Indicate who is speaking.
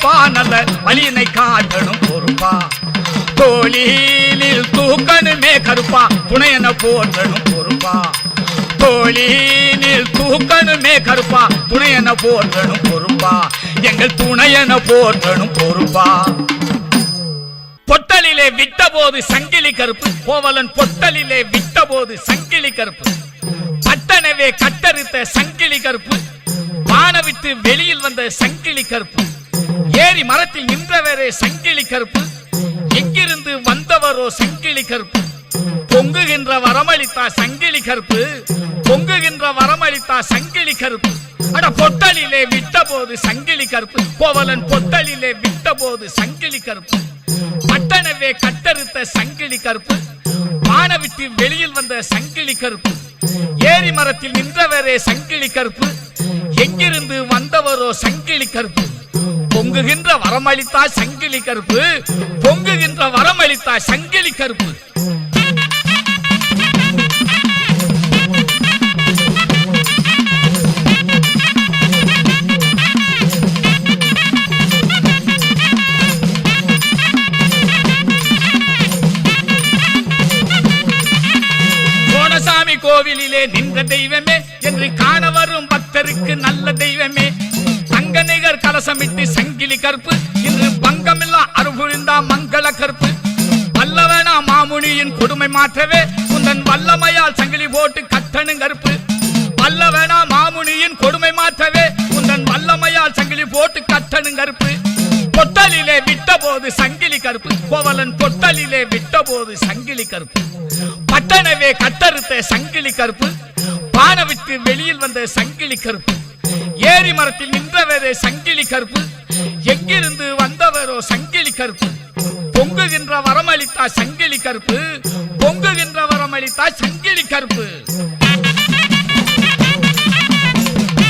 Speaker 1: கருப்பா நல்ல வழியினை காட்டணும் பொறுப்பா. தோளினில் தூக்கணுமே கருப்பா. துணையன போற்றணும் பொறுப்பா. தோளினில் தூக்கணுமே கருப்பா. துணையன போற்றணும் பொறுப்பா. எங்கள் துணையன போற்றணும் பொறுப்பா. பொட்டலிலே விட்டபோது சங்கிலி கருப்பு. கோவலன் பொட்டலிலே விட்டபோது சங்கிலி கருப்பு. பட்டனவே கட்டறுத்த சங்கிலி கருப்பு. வான விட்டு வெளியில் வந்த சங்கிலி கருப்பு. ஏரி மரத்தில் நின்றவரே சங்கிலி கருப்பு எங்கிருந்து வந்தவரோ சங்கிலி கருப்பு பொங்குகின்ற வரமளித்தா சங்கிலி கருப்பு பொங்குகின்ற வரமளித்தா சங்கிலி கருப்பு அட பொத்தலிலே விட்ட போது சங்கிலி கருப்பு கோவலன் பொட்டளிலே விட்ட போது சங்கிலி கருப்பு பட்டணவே கட்டறுத்த சங்கிலி கருப்பு மாணவிட்டு விட்டு வெளியில் வந்த சங்கிலி கருப்பு ஏரி மரத்தில் நின்றவரே சங்கிலி கருப்பு எங்கிருந்து வந்தவரோ சங்கிலி கருப்பு பொங்குகின்ற வரமளித்தா சங்கிலி கருப்பு பொங்குகின்ற வரமளித்தா சங்கிலி கருப்பு. கோவிலிலே நின்ற தெய்வமே என்று காண வரும் பக்தருக்கு நல்ல தெய்வமே. தங்க நிகர் கலசமி கற்பு இன்று பங்கமில்லா அருகுழிந்தா மங்கள கற்பு வல்லவனா மாமுனியின் கொடுமை மாற்றவே உந்தன் வல்லமையால் சங்கிலி போட்டு கட்டணும் கற்பு வல்லவனா மாமுனியின் கொடுமை மாற்றவே உந்தன் வல்லமையால் சங்கிலி போட்டு கட்டணும் கற்பு பொட்டலிலே விட்ட போது சங்கிலி கருப்பு. கோவலன் பொட்டலிலே விட்ட போது சங்கிலி கருப்பு. பட்டணவே கட்டறுத்த சங்கிலி கருப்பு. பான விட்டு வெளியில் வந்த சங்கிலி கருப்பு. ஏரி மரத்தில் நின்றவரே சங்கிலி கருப்பு. எங்கிருந்து வந்தவரோ சங்கிலி கருப்பு. பொங்குகின்ற வரமளித்தா சங்கிலி கருப்பு. பொங்குகின்ற வரமளித்தா சங்கிலி கருப்பு.